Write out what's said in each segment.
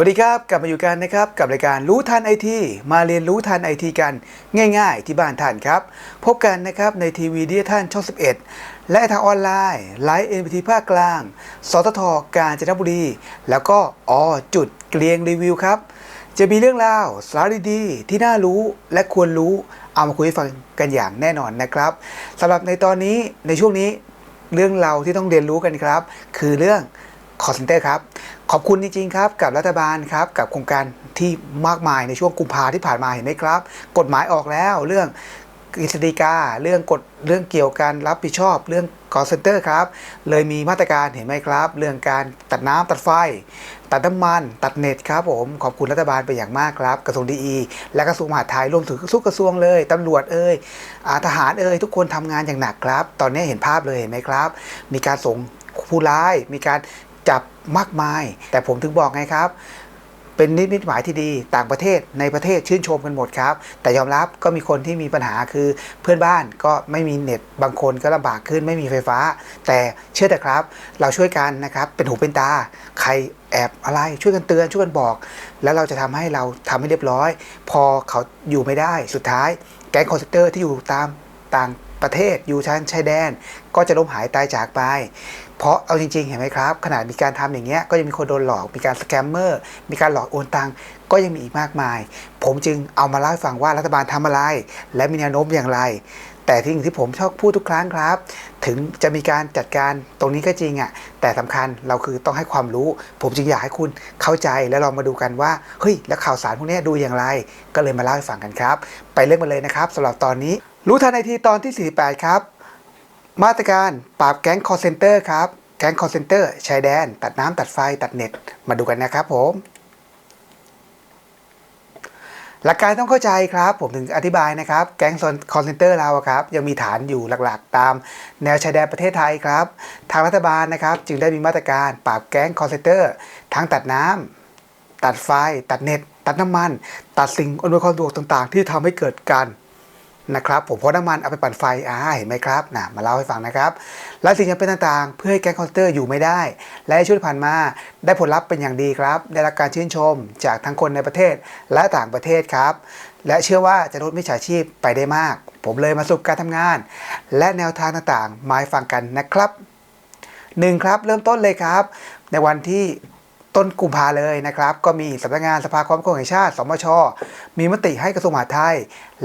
วัสดีครับ กลับมาอยู่กันนะครับ กับรายการรู้ทันไอทีมาเรียนรู้ทันไอทีกันง่าย ๆ ที่บ้านท่านครับ พบกันนะครับในทีวีดิจิทัลช่อง 11 และทางออนไลน์ไลฟ์เอ็นพีทีภาคกลาง สตทกาญจนบุรี แล้วก็อจุดเกลียงรีวิวครับ จะมีเรื่องราวสาระดีๆที่น่ารู้และควรรู้เอามาคุยให้ฟังกันอย่างแน่นอนนะครับสำหรับในตอนนี้ในช่วงนี้เรื่องเราที่ต้องเรียนรู้กันครับ คือเรื่อง คอร์เซนเตอร์ครับ ขอบคุณจริงๆครับ กับรัฐบาลครับ กับโครงการที่มากมายในช่วงกุมภาที่ผ่านมาเห็นไหมครับ กฎหมายออกแล้วเรื่องกฤษฎีกาเรื่องกฎเรื่องเกี่ยวกับรับผิดชอบ เรื่องคอร์เซนเตอร์ครับ เลยมีมาตรการเห็นไหมครับ เรื่องการตัดน้ำตัดไฟ ตัดน้ำมัน ตัดเน็ตครับผมขอบคุณรัฐบาลไปนอย่างมากครับ กระทรวงดีอีและกระทรวงมหาดไทยรวมถึงทุกกระทรวงเลยตำรวจเอ่ยอาทหารเอ่ยทุกคนทำงานอย่างหนักครับ ตอนนี้เห็นภาพเลยเห็นไหมครับ มีการส่งผู้ร้าย มีการ จับมากมาย แต่ผมถึงบอกไงครับ เป็นนิมิตหมายที่ดีต่างประเทศในประเทศชื่นชมกันหมดครับ แต่ยอมรับก็มีคนที่มีปัญหาคือเพื่อนบ้านก็ไม่มีเน็ตบางคนก็ลำบากขึ้นไม่มีไฟฟ้า แต่เชื่อแต่ครับ เราช่วยกันนะครับเป็นหูเป็นตา ใครแอบอะไรช่วยกันเตือนช่วยกันบอก แล้วเราจะทำให้เราทำให้เรียบร้อย พอเขาอยู่ไม่ได้สุดท้าย แก๊งคอนเซนเตอร์ที่อยู่ตามต่างประเทศอยู่ชานชายแดน ก็จะล้มหายตายจากไป เพราะเอาจริงๆ เห็นไหมครับ ขนาดมีการทำอย่างเงี้ยก็ยังมีคนโดนหลอก มีการสแกมเมอร์ มีการหลอกโอนตังก็ยังมีอีกมากมาย ผมจึงเอามาเล่าให้ฟังว่ารัฐบาลทำอะไร และมีแนวโน้มอย่างไร แต่ที่งที่ผมชอบพูดทุกครั้งครับ ถึงจะมีการจัดการตรงนี้ก็จริงอะ่ะ แต่สำคัญเราคือต้องให้ความรู้ ผมจึงอยากให้คุณเข้าใจแล้วลองมาดูกันว่า เฮ้ย แล้วข่าวสารพวกนี้ดูอย่างไร ก็เลยมาเล่าให้ฟังกันครับ ไปเริ่มกันเลยนะครับสำหรับตอนนี้ รู้ทันไอทีตอนที่ 48 ครับ มาตรการปราบแก๊งคอร์เซนเตอร์ครับ แก๊งคอร์เซนเตอร์ชายแดน ตัดน้ำตัดไฟตัดเน็ต มาดูกันนะครับผม หลักการต้องเข้าใจครับ ผมถึงอธิบายนะครับ แก๊งคอร์เซนเตอร์เราครับ ยังมีฐานอยู่หลักๆ ตามแนวชายแดนประเทศไทยครับ ทางรัฐบาลนะครับ จึงได้มีมาตรการปราบแก๊งคอร์เซนเตอร์ทั้งตัดน้ำตัดไฟ ตัดเน็ต ตัดน้ำมัน ตัดสิ่งอำนวยความสะดวกต่าง ๆ ที่ทำให้เกิดการ นะครับผมเพราะน้ำมันเอาไปปั่นไฟอ่าเห็นไหมครับนะมาเล่าให้ฟังนะครับและสิ่งจำเป็นต่างๆ เพื่อให้แก๊งคอนเตอร์อยู่ไม่ได้ และช่วยผ่านมาได้ผลลัพธ์เป็นอย่างดีครับ ได้รับการชื่นชมจากทั้งคนในประเทศและต่างประเทศครับ และเชื่อว่าจะลดมิจฉาชีพไปได้มาก ผมเลยมาสรุปการทำงาน และแนวทางต่างๆ มาให้ฟังกันนะครับหนึ่งครับเริ่มต้นเลยครับ ในวันที่ต้นกุมภาเลยนะครับ ก็มีสำนักงานสภาความมั่นคงแห่งชาติ สมช มีมติให้กระทรวงมหาดไทย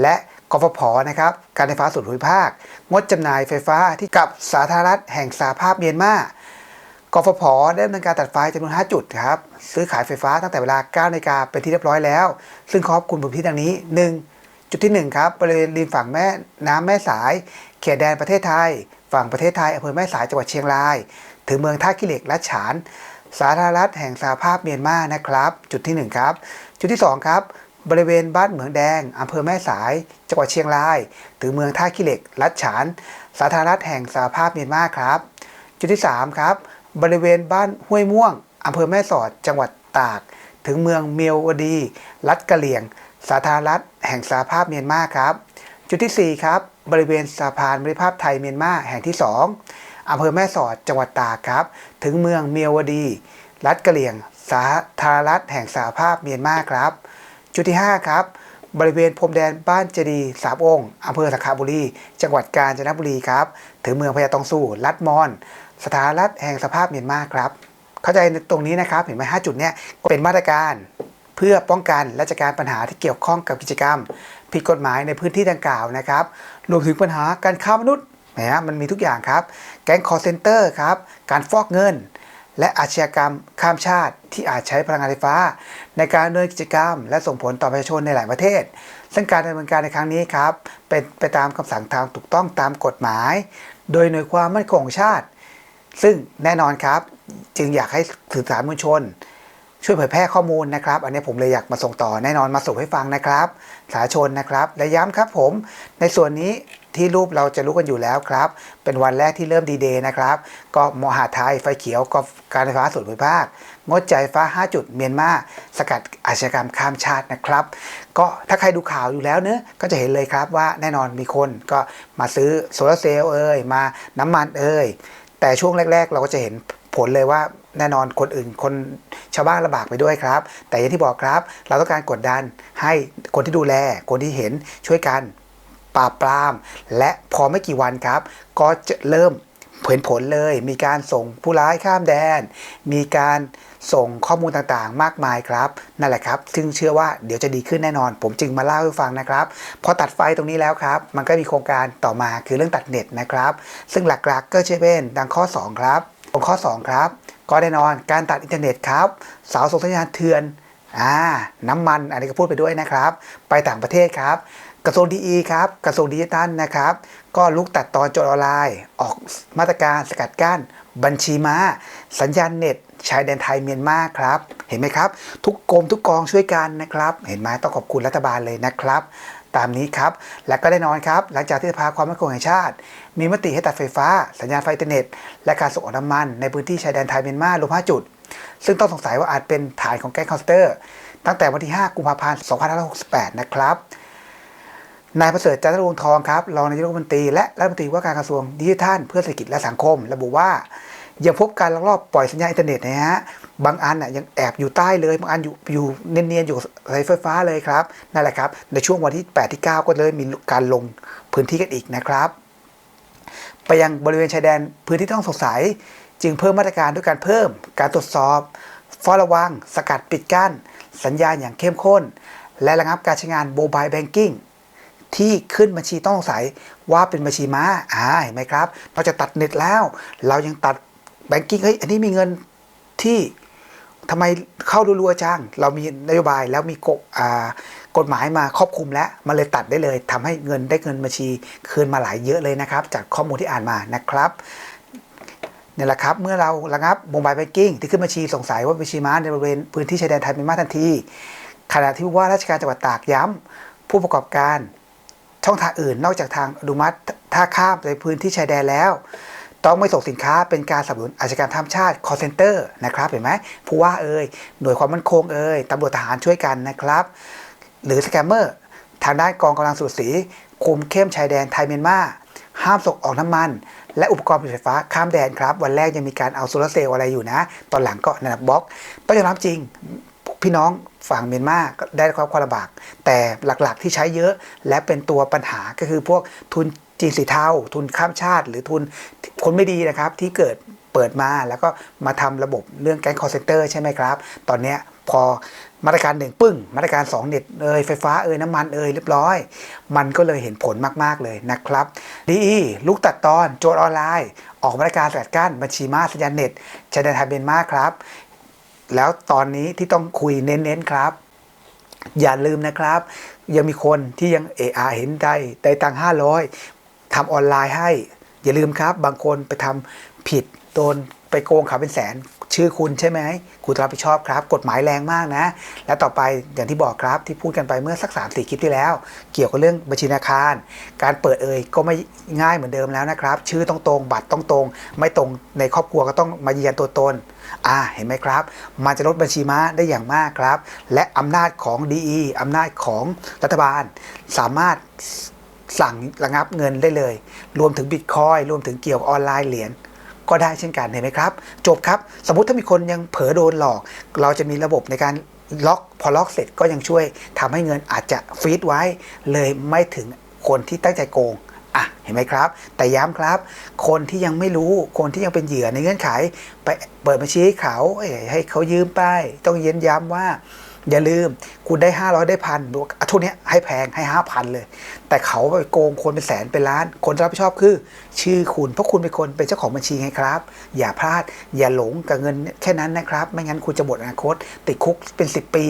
และ กฟผนะครับการไฟฟ้าส่วนภูมิภาค งดจำหน่ายไฟฟ้าที่กับสาธารณรัฐแห่งสหภาพเมียนมากฟผได้ดำเนินการตัดไฟจำนวน 5 จุดครับซื้อขายไฟฟ้าตั้งแต่เวลา 9นาฬิกาเป็นที่เรียบร้อยแล้ว ซึ่งครอบคลุมพื้นที่ดังนี้ 1. จุดที่ 1 ครับบริเวณริมฝั่งแม่น้ำแม่สาย เขตแดนประเทศไทย ฝั่งประเทศไทยอำเภอแม่สายจังหวัดเชียงราย ถึงเมืองท่าขี้เหล็กและฉาน สาธารณรัฐแห่งสหภาพเมียนมานะครับ จุดที่ 1 ครับ จุดที่ 2 ครับ บริเวณบ้านเหมืองแดงอำเภอแม่สาย จังหวัดเชียงราย ถึงเมืองท่าขี้เหล็กลัดฉาน สาธารณรัฐแห่งสหภาพเมียนมาครับ จุดที่ 3 ครับ บริเวณบ้านห้วยม่วงอำเภอแม่สอด จังหวัดตาก ถึงเมืองเมียวดี รัฐกะเหลี่ยง สาธารณรัฐแห่งสหภาพเมียนมาครับ จุดที่ 4 ครับ บริเวณสะพานมิตรภาพไทยเมียนมาแห่งที่ 2อำเภอแม่สอด จังหวัดตากครับ ถึงเมืองเมียวดี รัฐกะเหลี่ยง สาธารณรัฐแห่งสหภาพเมียนมาครับ จุดที่ 5 ครับ บริเวณพรมแดนบ้านเจดีสามองค์อำเภอสังขบุรี จังหวัดกาญจนบุรีครับ ถึงเมืองพญาตองสู่รัฐมอน สถานรัฐแห่งสภาพเมียนมาครับ เข้าใจในตรงนี้นะครับ เห็นไหมห้าจุดเนี้ยเป็นมาตรการเพื่อป้องกันและจัดการปัญหาที่เกี่ยวข้องกับกิจกรรม ผิดกฎหมายในพื้นที่ดังกล่าวนะครับ รวมถึงปัญหาการค้ามนุษย์นะฮะมันมีทุกอย่างครับ แก๊งคอร์เซนเตอร์ครับ การฟอกเงิน และอาชญากรรมข้ามชาติที่อาจใช้พลังงานไฟฟ้า ในการดำเนินกิจกรรม และส่งผลต่อประชาชนในหลายประเทศ ซึ่งการดำเนินการในครั้งนี้ครับ เป็นไปตามคำสั่งทางถูกต้องตามกฎหมาย โดยหน่วยความมั่นคงชาติ ซึ่งแน่นอนครับ จึงอยากให้สื่อสารมวลชน ช่วยเผยแพร่ข้อมูลนะครับ อันนี้ผมเลยอยากมาส่งต่อแน่นอนมาส่งให้ฟังนะครับ สาธารณชนนะครับ และย้ำครับผม ในส่วนนี้ ที่รูปเราจะรู้กันอยู่แล้วครับ เป็นวันแรกที่เริ่มดีเดย์นะครับก็มหาไทยไฟเขียวก็การไฟฟ้าส่วนภูมิภาค งดใจายไฟ้า 5 จุดเมียนมาสกัดอาชญากรรมข้ามชาตินะครับ ก็ถ้าใครดูข่าวอยู่แล้วเนะก็จะเห็นเลยครับว่าแน่นอนมีคนก็มาซื้อโซลาร์เซลล์เอ่ยมาน้ำมันเอ่ยแต่ช่วงแรก ๆ เราก็จะเห็นผลเลยว่าแน่นอนคนอื่นคนชาวบ้านลำบากไปด้วยครับ แต่อย่างที่บอกครับ เราต้องการกดดันให้คนที่ดูแล คนที่เห็นช่วยกัน ปราบปราม และพอไม่กี่วันครับ ก็จะเริ่มเผยผลเลย มีการส่งผู้ร้ายข้ามแดน มีการส่งข้อมูลต่างๆ มากมายครับ นั่นแหละครับ ซึ่งเชื่อว่าเดี๋ยวจะดีขึ้นแน่นอน ผมจึงมาเล่าให้ฟังนะครับ พอตัดไฟตรงนี้แล้วครับ มันก็มีโครงการต่อมาคือเรื่องตัดเน็ตนะครับ ซึ่งหลักๆก็จะเป็นดังข้อ 2 ครับตรงข้อ 2 ครับ ก็แน่นอนการตัดอินเทอร์เน็ตครับเสาส่งสัญญาณเถื่อนอ่าน้ำมันอันนี้ก็พูดไปด้วยนะครับ ไปต่างประเทศครับ กระทรวงดีครับกระทรวงดิจิทัลนะครับ ก็ลุกตัดตอนโจรออนไลน์ ออกมาตรการสกัดกั้น บัญชีม้า สัญญาณเน็ตชายแดนไทยเมียนมาครับ เห็นไหมครับ ทุกกรมทุกกองช่วยกันนะครับ เห็นไหมต้องขอบคุณรัฐบาลเลยนะครับ ตามนี้ครับ และก็ได้นอนครับ หลังจากที่สภาความมั่นคงแห่งชาติ มีมติให้ตัดไฟฟ้า สัญญาณไฟอินเทอร์เน็ต และการส่งออกน้ำมัน ในพื้นที่ชายแดนไทยเมียนมารวม5จุด ซึ่งต้องสงสัยว่าอาจเป็นฐานของแก๊งคอนสเตอร์ ตั้งแต่วันที่ 5 กุมภาพันธ์ 2568 นะครับ นายประเสริฐจันทรวงทองครับรองนายกรัฐมนตรีและรัฐมนตรีว่าการกระทรวงดิจิทัลเพื่อเศรษฐกิจและสังคม ระบุว่ายังพบการลักลอบปล่อยสัญญาณอินเทอร์เน็ตนะฮะบางอันน่ะยังแอบอยู่ใต้เลยบางอันอยู่อยู่เนียนๆอยู่สายไฟฟ้าเลยครับนั่นแหละครับในช่วงวันที่8ที่9 ก็เลยมีการลงพื้นที่กันอีกนะครับ ไปยังบริเวณชายแดนพื้นที่ต้องสงสัย จึงเพิ่มมาตรการด้วยการเพิ่ม การตรวจสอบเฝ้าระวัง สกัดปิดกั้น สัญญาณอย่างเข้มข้น และระงับการใช้งานโมบายแบงกิ้ง ที่ขึ้นบัญชีต้องสงสัยว่าเป็นบัญชีม้าอ่าเห็นไหมครับเราจะตัดเน็ตแล้ว เรายังตัดแบงกิ้งเฮ้ยอันนี้มีเงินที่ทำไมเข้ารัวๆจังเรามีนโยบายแล้วมีกฎอ่ากฎหมายมาครอบคลุมแล้วมันเลยตัดได้เลยทำให้เงินได้เงินบัญชีคืนมาหลายเยอะเลยนะครับ จากข้อมูลที่อ่านมานะครับเนี่ยแหละครับเมื่อเราระงับโมบายแบงกิ้งที่ขึ้นบัญชีสงสัยว่าบัญชีม้าในบริเวณพื้นที่ชายแดนไทยเป็นมาทันทีขณะที่ว่าราชการจังหวัดตากย้ำผู้ประกอบการ ช่องทางอื่น นอกจากทางอนุมัติท่าข้ามในพื้นที่ชายแดนแล้ว ต้องไม่ส่งสินค้าเป็นการสนับสนุนอาชญากรรมข้ามชาติ call center นะครับเห็นไหมผู้ว่าเอ่ยหน่วยความมั่นคงเอ่ยตำรวจทหารช่วยกันนะครับ หรือสแกมเมอร์ทางด้านกองกำลังสูตรสีคุมเข้มชายแดนไทยเมียนมาห้ามส่งออกน้ำมัน และอุปกรณ์ผลิตไฟฟ้าข้ามแดนครับ วันแรกยังมีการเอาโซลาร์เซลล์อะไรอยู่นะ ตอนหลังก็นับบล็อกต้องยอมรับจริง พี่น้องฝั่งเมียนมาได้รับความลำบาก แต่หลักๆที่ใช้เยอะและเป็นตัวปัญหาก็คือพวกทุนจีนสีเทาทุนข้ามชาติ หรือทุนคนไม่ดีนะครับที่เกิดเปิดมาแล้วก็มาทำระบบเรื่องแก๊งคอร์เซนเตอร์ใช่ไหมครับ ตอนนี้พอมาตรการหนึ่งปึ้ง มาตรการ 2 เน็ตเอยไฟฟ้าเอ่ยน้ำมันเอ่ยเรียบร้อย มันก็เลยเห็นผลมาก ๆ เลยนะครับดีลูกตัดตอนโจรออนไลน์ ออกมาตรการสกัดกั้นบัญชีม้าสัญญาณเน็ตชายแดนไทยเมียนมาครับ แล้วตอนนี้ที่ต้องคุยเน้นๆครับ อย่าลืมนะครับ ยังมีคนที่ยังเออาเห็นได้ได้ตังค์ห้าร้อยทำออนไลน์ให้ อย่าลืมครับ บางคนไปทำผิดโดนไปโกงเขาเป็นแสนชื่อคุณใช่ไหมคุณต้องรับผิดชอบครับ กฎหมายแรงมากนะ และต่อไปอย่างที่บอกครับที่พูดกันไปเมื่อสัก3ามสี่คลิปที่แล้ว เกี่ยวกับเรื่องบัญชีธนาคาร การเปิดเอ่ยก็ไม่ง่ายเหมือนเดิมแล้วนะครับ ชื่อต้องตรง บัตรต้องตรง ไม่ตรงในครอบครัวก็ต้องมายืนยันตัวตน อ่าเห็นไหมครับ มันจะลดบัญชีม้าได้อย่างมากครับ และอำนาจของ DE อำนาจของรัฐบาล สามารถสั่งระงับเงินได้เลย รวมถึงบิตคอยรวมถึงเกี่ยวกับออนไลน์เหรียญก็ได้เช่นกันเห็นไหมครับ จบครับ สมมติถ้ามีคนยังเผลอโดนหลอก เราจะมีระบบในการล็อกพอล็อกเสร็จก็ยังช่วยทำให้เงินอาจจะฟรีดไว้ เลยไม่ถึงคนที่ตั้งใจโกง อะเห็นไหมครับ แต่ย้ำครับ คนที่ยังไม่รู้คนที่ยังเป็นเหยื่อในเงื่อนไข ไปเปิดบัญชีให้เขาให้เขายืมไป ต้องเย็นย้ำว่า อย่าลืมคุณได้ 500 ได้พันบวกอะทุกเนี้ให้แพงให้ 5,000 เลย แต่เขาไปโกงคนเป็นแสนเป็นล้าน คนรับผิดชอบคือ ชื่อคุณเพราะคุณเป็นคนเป็นเจ้าของบัญชีไงครับ อย่าพลาดอย่าหลงกับเงินแค่นั้นนะครับ ไม่งั้นคุณจะหมดอนาคต ติดคุกเป็น 10 ปี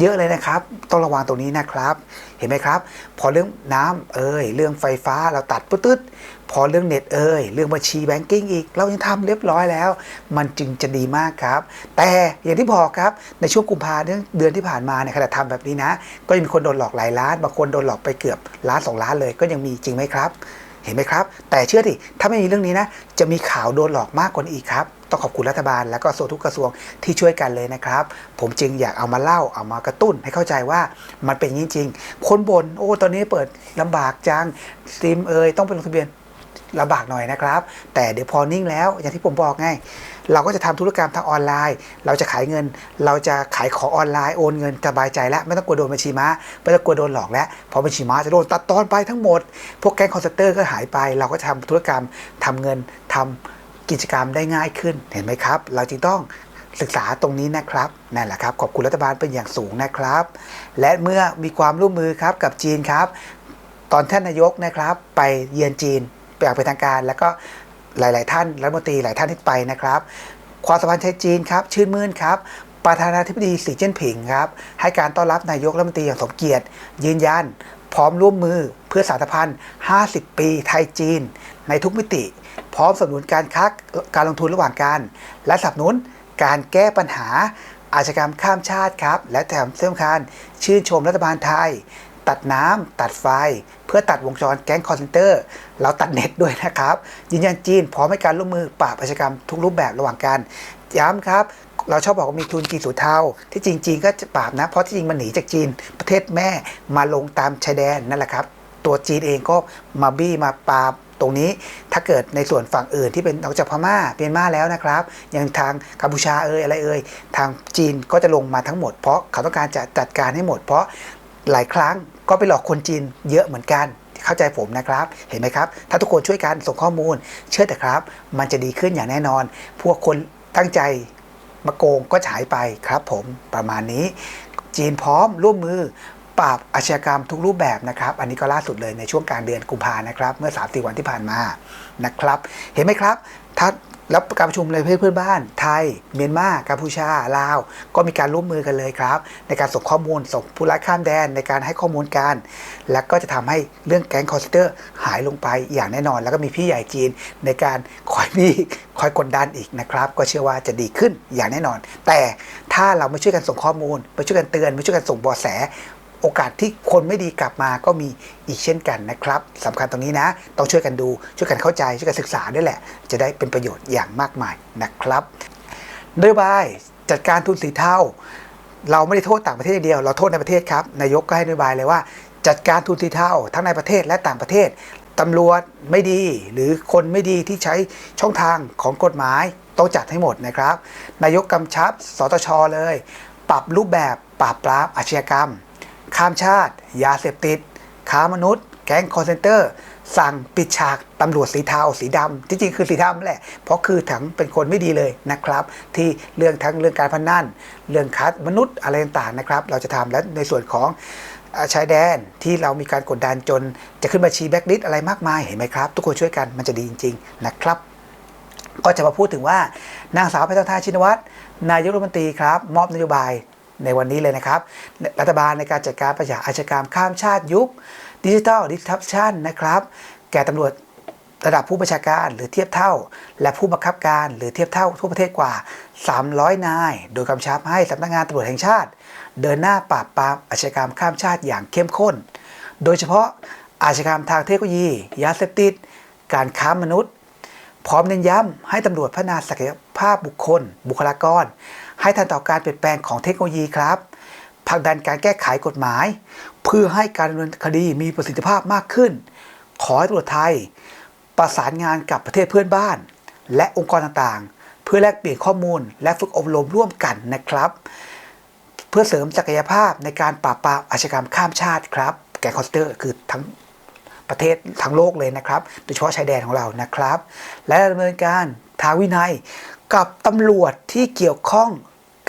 เยอะเลยนะครับ ต้องระวังตรงนี้นะครับ เห็นไหมครับ พอเรื่องน้ำเอ่ยเรื่องไฟฟ้าเราตัดปึ๊ดพอเรื่องเน็ตเอ่ยเรื่องบัญชีแบงกิ้งอีก เรายังทำเรียบร้อยแล้ว มันจึงจะดีมากครับ แต่อย่างที่บอกครับในช่วงกุมภาเดือนเดือนที่ผ่านมาเนี่ยขณะทำแบบนี้นะ ก็ยังมีคนโดนหลอกหลายล้านบางคนโดนหลอกไปเกือบล้านสองล้านเลยก็ยังมีจริงไหมครับ เห็นไหมครับ แต่เชื่อดิถ้าไม่มีเรื่องนี้นะ จะมีข่าวโดนหลอกมากกว่านี้อีกครับ ต้องขอบคุณรัฐบาลและก็โซทุกกระทรวงที่ช่วยกันเลยนะครับ ผมจึงอยากเอามาเล่าเอามากระตุ้นให้เข้าใจว่ามันเป็นจริงๆคนบนโอ้ตอนนี้เปิดลำบากจังซิมเอยต้องไปลงทะเบียนลำบากหน่อยนะครับ แต่เดี๋ยวพอนิ่งแล้วอย่างที่ผมบอกไง เราก็จะทำธุรกรรมทางออนไลน์ เราจะขายเงิน เราจะขายของออนไลน์โอนเงินสบายใจแล้วไม่ต้องกลัวโดนบัญชีม้าไม่ต้องกลัวโดนหลอกแล้วเพราะบัญชีม้าจะโดนตัดตอนไปทั้งหมด พวกแก๊งคอนเซนเตอร์ก็หายไป เราก็จะทำธุรกรรมทำเงินทำกิจกรรมได้ง่ายขึ้นเห็นไหมครับ เราจึงต้องศึกษาตรงนี้นะครับนั่นแหละครับขอบคุณรัฐบาลเป็นอย่างสูงนะครับ และเมื่อมีความร่วมมือครับกับจีนครับ ตอนท่านนายกนะครับ ไปเยือนจีนไปอย่างเป็นทางการ แล้วก็ หลาย ๆ ท่านรัฐมนตรีหลายท่านที่ไปนะครับ ความสัมพันธ์ไทยจีนครับชื่นมื่นครับประธานาธิบดีสีเจิ้นผิงครับให้การต้อนรับนายกรัฐมนตรีอย่างสมเกียรติ ยืนยัน พร้อมร่วมมือเพื่อสารสัมพันธ์50 ปีไทยจีน ในทุกมิติ พร้อมสนับสนุนการค้าการลงทุนระหว่างกัน และสนับสนุนการแก้ปัญหาอาชญากรรมข้ามชาติครับ และแถมสำคัญชื่นชมรัฐบาลไทย ตัดน้ำตัดไฟ เพื่อตัดวงจรแก๊งคอนเซนเตอร์ เราตัดเน็ตด้วยนะครับยืนยันจีนพร้อมให้การร่วมมือปราบอาชญากรรมทุกรูปแบบระหว่างกันย้ำครับเราชอบบอกว่ามีทุนจีนสูเทาที่จริงจีนก็จะปราบนะ เพราะที่จริงมันหนีจากจีนประเทศแม่มาลงตามชายแดนนั่นแหละครับ ตัวจีนเองก็มาบี้มาปราบตรงนี้ถ้าเกิดในส่วนฝั่งอื่นที่เป็นนอกจากพม่าเมียนมาแล้วนะครับอย่างทางกัมพูชาเอ่ยอะไรเอ่ยทางจีนก็จะลงมาทั้งหมดเพราะเขาต้องการจะจัดการให้หมด เพราะหลายครั้งก็ไปหลอกคนจีนเยอะเหมือนกัน เข้าใจผมนะครับ เห็นไหมครับ ถ้าทุกคนช่วยกันส่งข้อมูล เชื่อแต่ครับ มันจะดีขึ้นอย่างแน่นอน พวกคนตั้งใจมาโกงก็ฉายไปครับผมประมาณนี้ จีนพร้อมร่วมมือปราบอาชญากรรมทุกรูปแบบนะครับ อันนี้ก็ล่าสุดเลยในช่วงกลางเดือนกุมภานะครับ เมื่อ3าสี่วันที่ผ่านมานะครับ เห็นไหมครับ ถ้าแล้วการประชุมในประเทศเพื่อนบ้าน ไทย เมียนมากัมพูชา ลาว ก็มีการร่วมมือกันเลยครับ ในการส่งข้อมูลส่งผู้ร้ายข้ามแดนในการให้ข้อมูลกัน และก็จะทำให้เรื่องแก๊งคอร์เซนเตอร์หายลงไปอย่างแน่นอน แล้วก็มีพี่ใหญ่จีนในการคอยมีคอยกดดันอีกนะครับ ก็เชื่อว่าจะดีขึ้นอย่างแน่นอน แต่ถ้าเราไม่ช่วยกันส่งข้อมูลไม่ช่วยกันเตือนไม่ช่วยกันส่งเบาะแส โอกาสที่คนไม่ดีกลับมาก็มีอีกเช่นกันนะครับสำคัญตรงนี้นะ ต้องช่วยกันดูช่วยกันเข้าใจช่วยกันศึกษาด้วยแหละ จะได้เป็นประโยชน์อย่างมากมายนะครับนโยบายจัดการทุนสีเทาเราไม่ได้โทษต่างประเทศเดียว เราโทษในประเทศครับนายกก็ให้นโยบายเลยว่า จัดการทุนสีเทาทั้งในประเทศและต่างประเทศตำรวจไม่ดีหรือคนไม่ดีที่ใช้ช่องทางของกฎหมายต้องจัดให้หมดนะครับ นายกกำชับสตชเลย ปรับรูปแบบปราบปรามอาชญากรรม ข้ามชาติ ยาเสพติด ค้ามนุษย์ แก๊งคอนเซนเตอร์ สั่งปิดฉากตำรวจสีเทาสีดำจริงๆคือสีดำแหละ เพราะคือถังเป็นคนไม่ดีเลยนะครับ ที่เรื่องทั้งเรื่องการพนันเรื่องค้ามนุษย์อะไรต่างๆนะครับ เราจะทำและในส่วนของชายแดนที่เรามีการกดดันจนจะขึ้นบัญชีแบ็กลิสอะไรมากมายเห็นไหมครับ ทุกคนช่วยกันมันจะดีจริง ๆ นะครับ ก็จะมาพูดถึงว่านางสาวแพทองทานชินวัตรนายกรัฐมนตรีครับ มอบนโยบาย ในวันนี้เลยนะครับ รัฐบาลในการจัดการปัญหาอาชญากรรมข้ามชาติยุคดิจิทัลดิสทัปชันนะครับ แก่ตำรวจระดับผู้บัญชาการหรือเทียบเท่า และผู้บังคับการหรือเทียบเท่าทั่วประเทศกว่า 300 นาย โดยกำชับให้สำนักงานตำรวจแห่งชาติ เดินหน้าปราบปรามอาชญากรรมข้ามชาติอย่างเข้มข้น โดยเฉพาะอาชญากรรมทางเทคโนโลยี ยาเสพติด การค้ามนุษย์ พร้อมเน้นย้ำให้ตำรวจพัฒนาศักยภาพบุคคล บุคลากร ให้ทันต่อการเปลี่ยนแปลงของเทคโนโลยีครับผลักดันการแก้ไขกฎหมาย เพื่อให้การดำเนินคดีมีประสิทธิภาพมากขึ้น ขอให้ตำรวจไทย ประสานงานกับประเทศเพื่อนบ้าน และองค์กรต่างๆ เพื่อแลกเปลี่ยนข้อมูล และฝึกอบรมร่วมกันนะครับ เพื่อเสริมศักยภาพในการปราบปรามอาชญากรรมข้ามชาติครับ แกงคอสเตอร์คือทั้งประเทศทั้งโลกเลยนะครับ โดยเฉพาะชายแดนของเรานะครับ และดำเนินการทางวินัยกับตำรวจที่เกี่ยวข้อง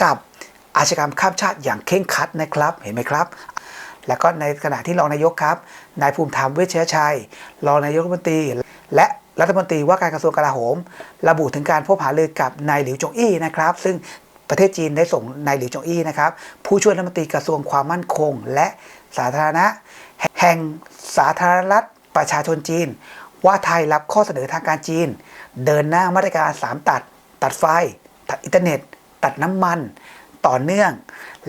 กับอาชญากรรมข้ามชาติอย่างเคร่งครัดนะครับเห็นไหมครับ แล้วก็ในขณะที่รองนายกครับนายภูมิธรรมเวชยชัยรองนายกรัฐมนตรี และรัฐมนตรีว่าการกระทรวงกลาโหม ระบุถึงการพบหารือกับนายหลิวจงอี้นะครับ ซึ่งประเทศจีนได้ส่งนายหลิวจงอี้นะครับผู้ช่วยรัฐมนตรีกระทรวงความมั่นคง และสาธารณะ แห่งสาธารณรัฐประชาชนจีน ว่าไทยรับข้อเสนอทางการจีน เดินหน้ามาตรการ 3 ตัด ตัดไฟ ตัดอินเทอร์เน็ต ตัดน้ำมันต่อเนื่อง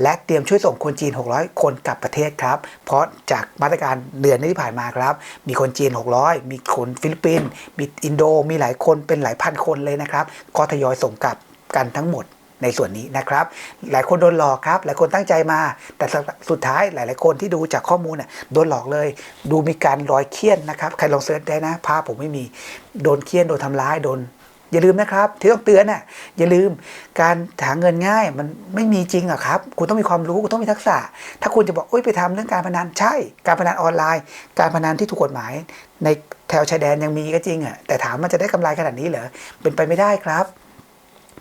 และเตรียมช่วยส่งคนจีน 600 คนกลับประเทศครับ เพราะจากมาตรการเดือนที่ผ่านมาครับ มีคนจีน 600 มีคนฟิลิปปินส์มีอินโด มีหลายคนเป็นหลายพันคนเลยนะครับก็ทยอยส่งกลับกันทั้งหมดในส่วนนี้นะครับ หลายคนโดนหลอกครับ หลายคนตั้งใจมา แต่สุดท้ายหลาย ๆ คนที่ดูจากข้อมูลเนี่ยโดนหลอกเลย ดูมีการรอยเคี่ยนนะครับ ใครลองเสิร์ชได้นะภาพผมไม่มี โดนเคี่ยน โดนทำร้าย โดน อย่าลืมนะครับ ที่ต้องเตือนน่ะอย่าลืมการหาเงินง่ายมันไม่มีจริงอะครับ คุณต้องมีความรู้คุณต้องมีทักษะ ถ้าคุณจะบอกโอ้ยไปทำเรื่องการพนันใช่ การพนันออนไลน์ การพนันที่ถูกกฎหมาย ในแถวชายแดนยังมีก็จริงอะแต่ถามมันจะได้กำไรขนาดนี้เหรอเป็นไปไม่ได้ครับ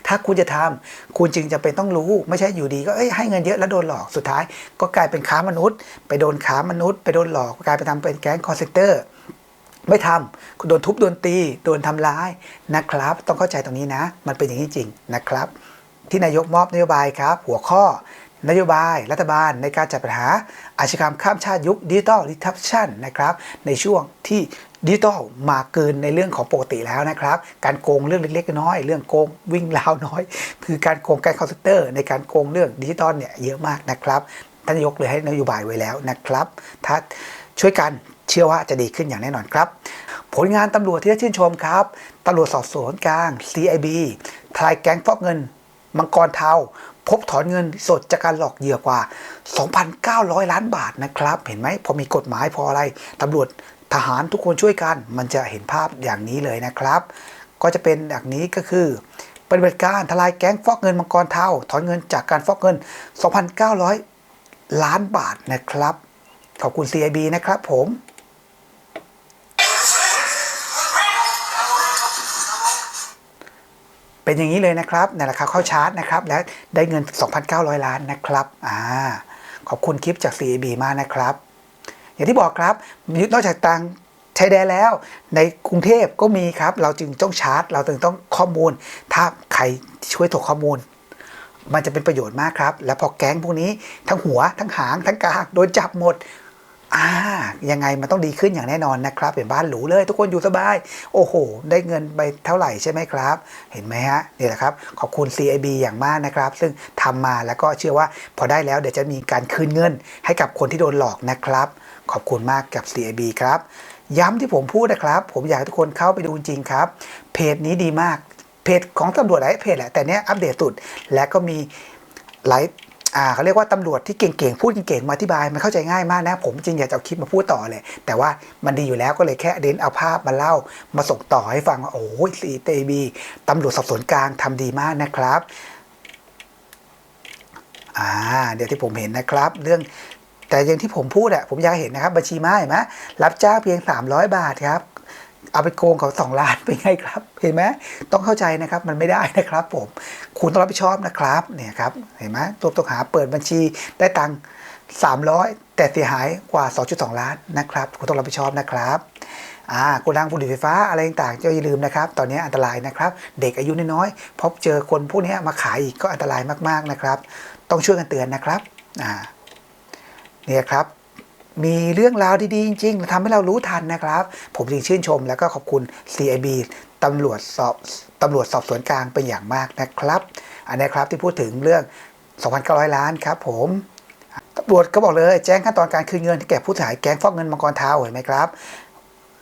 ถ้าคุณจะทำคุณจึงจะเป็นต้องรู้ ไม่ใช่อยู่ดีก็เอ้ยให้เงินเยอะแล้วโดนหลอกสุดท้าย ก็กลายเป็นค้ามนุษย์ ไปโดนค้ามนุษย์ ไปโดนหลอกกลายไปทำเป็นแก๊งคอร์เซนเตอร์ ไม่ทำคุณโดนทุบโดนตีโดนทำร้ายนะครับ ต้องเข้าใจตรงนี้นะ มันเป็นอย่างนี้จริงนะครับ ที่นายกมอบนโยบายครับ หัวข้อนโยบายรัฐบาลในการจัดปัญหาอาชญากรรมข้ามชาติยุคดิจิตอลดิทัปชันนะครับในช่วงที่ดิจิตอลมาเกินในเรื่องของปกติแล้วนะครับ การโกงเรื่องเล็กๆน้อยเรื่องโกงวิ่งราวน้อย คือการโกงการคอมพิวเตอร์ ในการโกงเรื่องดิจิตอลเนี่ยเยอะมากนะครับท่านนายกเลยให้นโยบายไว้แล้วนะครับถ้า ช่วยกันเชื่อว่าจะดีขึ้นอย่างแน่นอนครับ ผลงานตำรวจที่ได้ชื่นชมครับตำรวจสอบสวนกลาง CIB ทลายแก๊งฟอกเงิน มังกรเทาพบถอนเงินสดจากการหลอกเหยื่อกว่า 2,900 ล้านบาทนะครับ เห็นไหมพอมีกฎหมายพออะไรตำรวจทหารทุกคนช่วยกัน มันจะเห็นภาพอย่างนี้เลยนะครับ ก็จะเป็นอย่างนี้ก็คือปฏิบัติการทลายแก๊งฟอกเงินมังกรเทาถอนเงินจากการฟอกเงิน 2,900 ล้านบาทนะครับ ขอบคุณ CIB นะครับผมเป็นอย่างนี้เลยนะครับในราคาเข้าชาร์จนะครับ และได้เงิน 2,900 ล้านนะครับอ่าขอบคุณคลิปจาก CAB มากนะครับ อย่างที่บอกครับนอกจากตังชายแดนแล้ว ในกรุงเทพก็มีครับ เราจึงต้องชาร์จ เราจึงต้องข้อมูล ถ้าใครช่วยถกข้อมูล มันจะเป็นประโยชน์มากครับ แล้วพอแก๊งพวกนี้ทั้งหัวทั้งหางทั้งกางโดนจับหมด อ่ายังไงมันต้องดีขึ้นอย่างแน่นอนนะครับเป็นบ้านหรูเลย ทุกคนอยู่สบาย โอ้โห ได้เงินไปเท่าไหร่ใช่ไหมครับ เห็นไหมฮะนี่แหละครับขอบคุณ CIB อย่างมากนะครับ ซึ่งทำมาแล้วก็เชื่อว่าพอได้แล้วเดี๋ยวจะมีการคืนเงิน ให้กับคนที่โดนหลอกนะครับ ขอบคุณมากกับ CIB ครับ ย้ำที่ผมพูดนะครับ ผมอยากให้ทุกคนเข้าไปดูจริงครับ เพจนี้ดีมากเพจของตำรวจหลายเพจแหละแต่เนี้ยอัปเดตสุดและก็มีหลาย เขาเรียกว่าตำรวจที่เก่งๆ พูดเก่งๆ มาอธิบาย มันเข้าใจง่ายมากนะ ผมจริงอยากจะเอาคลิปมาพูดต่อเลย แต่ว่ามันดีอยู่แล้วก็เลยแค่เดนเอาภาพมาเล่า มาส่งต่อให้ฟังว่าโอ้ยซีเตบีตำรวจสอบสวนกลางทำดีมากนะครับอ่าเดี๋ยวที่ผมเห็นนะครับ เรื่องแต่อย่างที่ผมพูดอะผมอยากเห็นนะครับ บัญชีม้าเห็นไหมรับจ้างเพียง 300 บาทครับ เอาไปโกงเขาสองล้านเป็นไงครับ เห็นไหมต้องเข้าใจนะครับมันไม่ได้นะครับผมคุณต้องรับผิดชอบนะครับเนี่ยครับเห็นไหมตัวต้องหาเปิดบัญชีได้ตังค์300แต่เสียหายกว่า 2.2 ล้านนะครับคุณต้องรับผิดชอบนะครับอ่าโกดังบุหรี่ไฟฟ้าอะไรต่างๆอย่าลืมนะครับ ตอนนี้อันตรายนะครับ เด็กอายุน้อยๆพบเจอคนพวกนี้มาขายอีกก็อันตรายมากๆนะครับ ต้องช่วยกันเตือนนะครับอ่าเนี่ยครับ มีเรื่องราวดีๆ จริงๆทำให้เรารู้ทันนะครับ ผมจึงชื่นชมแล้วก็ขอบคุณ CIB ตำรวจสอบตำรวจสอบสวนกลางเป็นอย่างมากนะครับ อันนี้ครับที่พูดถึงเรื่อง 2,900 ล้านครับผมตำรวจก็บอกเลยแจ้งขั้นตอนการคืนเงินที่แก่ผู้เสียหายแก๊งฟอกเงินมังกรเท้าเห็นไหมครับ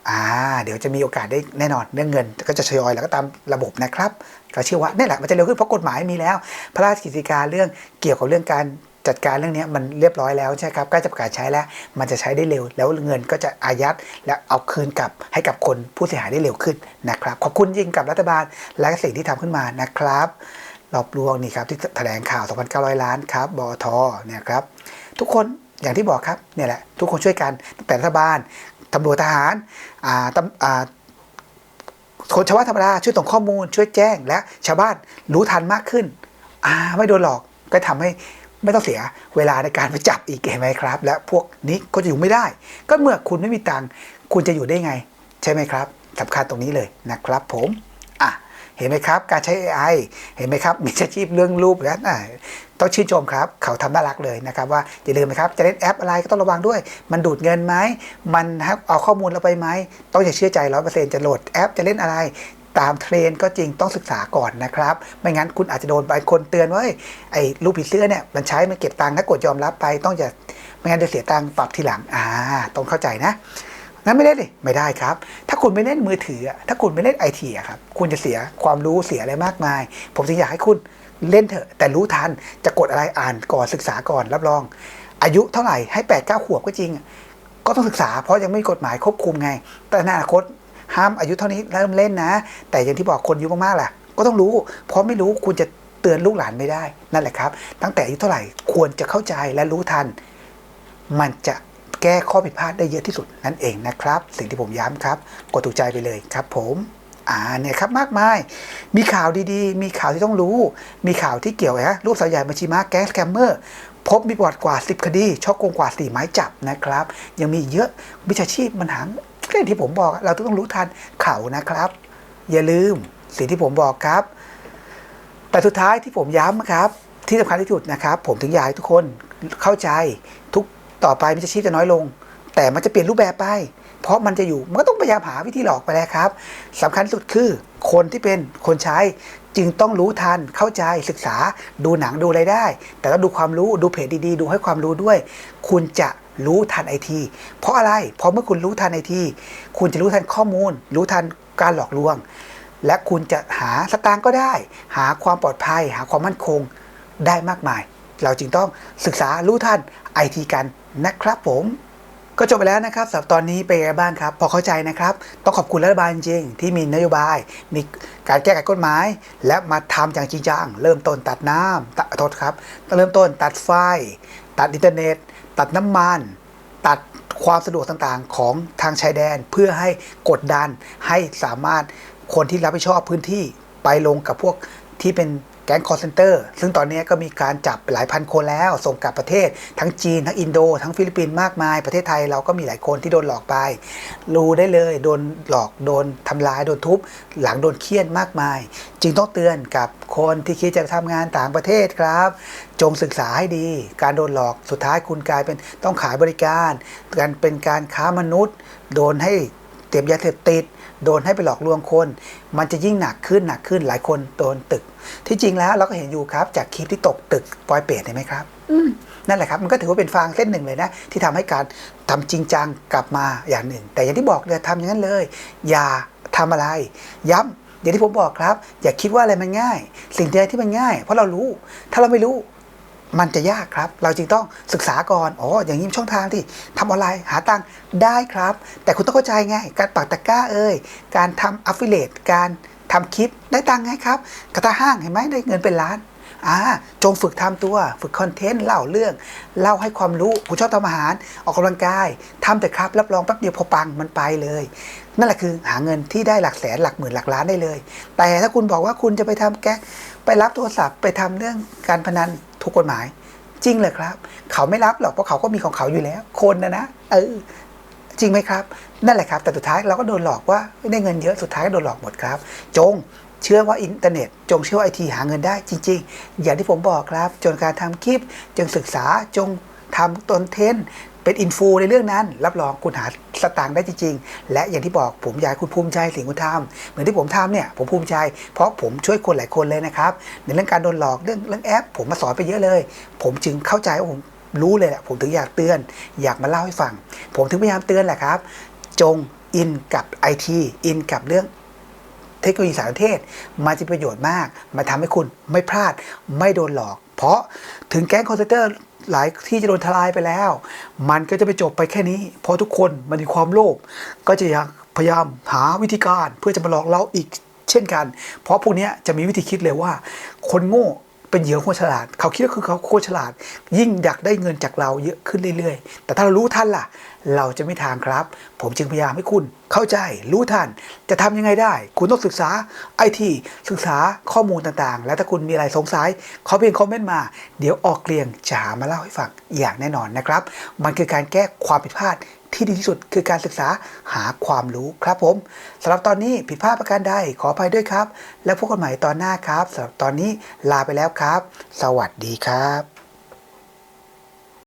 อ่าเดี๋ยวจะมีโอกาสได้แน่นอนเรื่องเงิน ก็จะทยอยแล้วก็ตามระบบนะครับ ก็เชื่อว่านี่แหละมันจะเร็วขึ้นเพราะกฎหมายมีแล้ว พระราชกฤษฎีการเรื่องเกี่ยวกับเรื่องการ จัดการเรื่องนี้มันเรียบร้อยแล้วใช่ครับใกล้จะประกาศใช้แล้ว มันจะใช้ได้เร็ว แล้วเงินก็จะอายัด และเอาคืนกลับให้กับคนผู้เสียหายได้เร็วขึ้นนะครับ ขอบคุณจริงกับรัฐบาลและสิ่งที่ทำขึ้นมานะครับรอบรวงนี่ครับที่แถลงข่าว 2,900 ล้านครับบอทเนี่ยครับทุกคนอย่างที่บอกครับเนี่ยแหละทุกคนช่วยกันแต่รัฐบาลตำรวจทหารอ่าตำอ่าคนชาวบ้านธรรมดาช่วยส่งข้อมูลช่วยแจ้งและชาวบ้านรู้ทันมากขึ้นอ่าไม่โดนหลอกก็ทำให้ ไม่ต้องเสียเวลาในการไปจับอีกเห็นไหมครับ และพวกนี้ก็จะอยู่ไม่ได้ ก็เมื่อคุณไม่มีตังคุณจะอยู่ได้ไง ใช่ไหมครับสำคัญตรงนี้เลยนะครับผมอะเห็นไหมครับ การใช้ AI เห็นไหมครับ มีอาชีพเรื่องรูปแล้วอะต้องชื่นชมครับ เขาทำน่ารักเลยนะครับว่าอย่าลืมนะครับ จะเล่นแอปอะไรก็ต้องระวังด้วย มันดูดเงินไหม มันเอาข้อมูลเราไปไหม ต้องอย่าเชื่อใจร้อยเปอร์เซ็นต์จะโหลดแอปจะเล่นอะไร ตามเทรนก็จริงต้องศึกษาก่อนนะครับ ไม่งั้นคุณอาจจะโดนบางคนเตือนว่าไอ้รูปผีเสื้อเนี่ยมันใช้มันเก็บตังค์ถ้ากดยอมรับไปต้องอย่าไม่งั้นจะเสียตังค์ปรับทีหลังอ่าต้องเข้าใจนะงั้นไม่เล่นดิไม่ได้ครับ ถ้าคุณไม่เล่นมือถือ ถ้าคุณไม่เล่นไอทีครับคุณจะเสียความรู้เสียอะไรมากมาย ผมจึงอยากให้คุณเล่นเถอะ แต่รู้ทันจะกดอะไรอ่านก่อนศึกษาก่อนรับรอง อายุเท่าไหร่ให้8ปดเก้าขวบก็จริง ก็ต้องศึกษาเพราะยังไม่มีกฎหมายควบคุมไง แต่ในอนาคต ห้ามอายุเท่านี้เริ่มเล่นนะ แต่อย่างที่บอกคนอายุมากๆแหละก็ต้องรู้ เพราะไม่รู้คุณจะเตือนลูกหลานไม่ได้นั่นแหละครับ ตั้งแต่อายุเท่าไหร่ควรจะเข้าใจและรู้ทัน มันจะแก้ข้อผิดพลาดได้เยอะที่สุดนั่นเองนะครับ สิ่งที่ผมย้ำครับ กดถูกใจไปเลยครับ ผมอ่าเนี่ยครับมากมาย มีข่าวดีๆ มีข่าวที่ต้องรู้ มีข่าวที่เกี่ยวกับรูปสาวใหญ่บัญชีม้าแก๊สแกมเมอร์ พบมีประวัติกว่า 10 คดีช่อโกงกว่า 4 หมายจับนะครับ ยังมีเยอะวิชาชีพมันหาง ก็อย่างที่ผมบอกเราต้องรู้ทันเขานะครับ อย่าลืมสิ่งที่ผมบอกครับ แต่สุดท้ายที่ผมย้ำครับ ที่สำคัญที่สุดนะครับ ผมถึงอยากให้ทุกคนเข้าใจทุกต่อไปมิจฉาชีพจะน้อยลง แต่มันจะเปลี่ยนรูปแบบไป เพราะมันจะอยู่มันก็ต้องพยายามหาวิธีหลอกไปแล้วครับสำคัญที่สุดคือคนที่เป็นคนใช้จึงต้องรู้ทันเข้าใจศึกษาดูหนังดูอะไรได้ แต่ต้องดูความรู้ดูเพจดีๆ ดูให้ความรู้ด้วย คุณจะ รู้ทันไอทีเพราะอะไร เพราะเมื่อคุณรู้ทันไอทีคุณจะรู้ทันข้อมูล รู้ทันการหลอกลวง และคุณจะหาสตางค์ก็ได้ หาความปลอดภัย หาความมั่นคงได้มากมาย เราจึงต้องศึกษารู้ทันไอทีกันนะครับผมก็จบไปแล้วนะครับสำหรับตอนนี้เป็นยังไงบ้างครับ พอเข้าใจนะครับ ต้องขอบคุณรัฐบาลจริงที่มีนโยบาย มีการแก้ไขกฎหมาย และมาทำอย่างจริงจัง เริ่มต้นตัดน้ำตัดโทษครับเริ่มต้นตัดไฟ ตัดอินเทอร์เน็ต ตัดน้ำมัน ตัดความสะดวกต่างๆของทางชายแดนเพื่อให้กดดันให้สามารถคนที่รับผิดชอบพื้นที่ไปลงกับพวกที่เป็น ก๊งคอร์เซนเตอร์ซึ่งตอนนี้ก็มีการจับหลายพันคนแล้ว ส่งกลับประเทศ ทั้งจีน ทั้งอินโด ทั้งฟิลิปปินส์มากมาย ประเทศไทยเราก็มีหลายคนที่โดนหลอกไป รู้ได้เลยโดนหลอกโดนทำร้ายโดนทุบ หลังโดนเคี่ยนมากมาย จึงต้องเตือนกับคนที่คิดจะทำงานต่างประเทศครับ จงศึกษาให้ดี การโดนหลอกสุดท้ายคุณกลายเป็นต้องขายบริการการเป็นการค้ามนุษย์ โดนให้เตรียมยาเสพติด โดนให้ไปหลอกลวงคน มันจะยิ่งหนักขึ้นหนักขึ้นหลายคนโดนตึก ที่จริงแล้วเราก็เห็นอยู่ครับ จากคลิปที่ตกตึกปอยเปรตเห็นไหมครับอืมนั่นแหละครับมันก็ถือว่าเป็นฟางเส้นหนึ่งเลยนะ ที่ทำให้การทำจริงจังกลับมาอย่างหนึ่ง แต่อย่างที่บอกเลยทำอย่างนั้นเลย อย่าทำอะไร ย้ำอย่างที่ผมบอกครับ อย่าคิดว่าอะไรมันง่าย สิ่งใดที่มันง่าย เพราะเรารู้ ถ้าเราไม่รู้ มันจะยากครับ เราจึงต้องศึกษาก่อน อ๋อ อย่างนี้มช่องทางที่ทำออนไลน์หาตังค์ได้ครับ แต่คุณต้องเข้าใจไง การปักตะกร้าเอ่ย การทำอัฟฟิเลตการทำคลิปได้ตังค์ไงครับ กระตาห้างเห็นไหมได้เงินเป็นล้านอ่าจงฝึกทำตัวฝึกคอนเทนต์เล่าเรื่องเล่าให้ความรู้คุณชอบทำอาหาร ออกกำลังกายทำแต่ครับ รับรองแป๊บเดียวพอปังมันไปเลย นั่นแหละคือหาเงินที่ได้หลักแสนหลักหมื่นหลักล้านได้เลย แต่ถ้าคุณบอกว่าคุณจะไปทำแก๊กไปรับโทรศัพท์ไปทำเรื่องการพนัน ถูกกฎหมาย จริงเลยครับ เขาไม่รับหรอกเพราะเขาก็มีของเขาอยู่แล้ว คนนะนะเออจริงไหมครับ นั่นแหละครับ แต่สุดท้ายเราก็โดนหลอกว่าได้เงินเยอะสุดท้ายก็โดนหลอกหมดครับ จงเชื่อว่าอินเทอร์เน็ต จงเชื่อว่าไอทีหาเงินได้จริง ๆ อย่างที่ผมบอกครับ จนการทำคลิป จงศึกษาจงทำตนเทน เป็นอินฟูในเรื่องนั้น รับรองคุณหาสตางค์ได้จริงๆ และอย่างที่บอกผมอยากคุณภูมิใจสิ่งคุณทำเหมือนที่ผมทำเนี่ยผมภูมิใจ เพราะผมช่วยคนหลายคนเลยนะครับในเรื่องการโดนหลอกเรื่องเรื่องแอป ผมมาสอนไปเยอะเลย ผมจึงเข้าใจว่าผมรู้เลยแหละผมถึงอยากเตือน อยากมาเล่าให้ฟัง ผมถึงพยายามเตือนแหละครับ จงอินกับไอทีอินกับเรื่องเทคโนโลยีสารสนเทศมันจะประโยชน์มากมันทำให้คุณไม่พลาดไม่โดนหลอก เพราะถึงแก๊งคอนเซนเตอร์ หลายที่จะโดนทลายไปแล้ว มันก็จะไปจบไปแค่นี้ เพราะทุกคนมันมีความโลภก็จะอยากพยายามหาวิธีการเพื่อจะมาหลอกเราอีกเช่นกัน เพราะพวกนี้จะมีวิธีคิดเลยว่า คนโง่ เป็นเหยื่อคนฉลาด เขาคิดว่าคือเขาโคตรฉลาด ยิ่งอยากได้เงินจากเราเยอะขึ้นเรื่อยๆ แต่ถ้าเรารู้ทันล่ะ เราจะไม่ทางครับ ผมจึงพยายามให้คุณเข้าใจรู้ทัน จะทำยังไงได้ คุณต้องศึกษาไอทีศึกษาข้อมูลต่างๆ และถ้าคุณมีอะไรสงสัยเขาเพียงคอมเมนต์มา เดี๋ยวออกเกลียงจะหามาเล่าให้ฟังอย่างแน่นอนนะครับ มันคือการแก้ความผิดพลาด ที่ดีที่สุดคือการศึกษาหาความรู้ครับผมสำหรับตอนนี้ผิดพลาดประการใดขออภัยด้วยครับ แล้วพบกันใหม่ตอนหน้าครับสำหรับตอนนี้ลาไปแล้วครับ สวัสดีครับ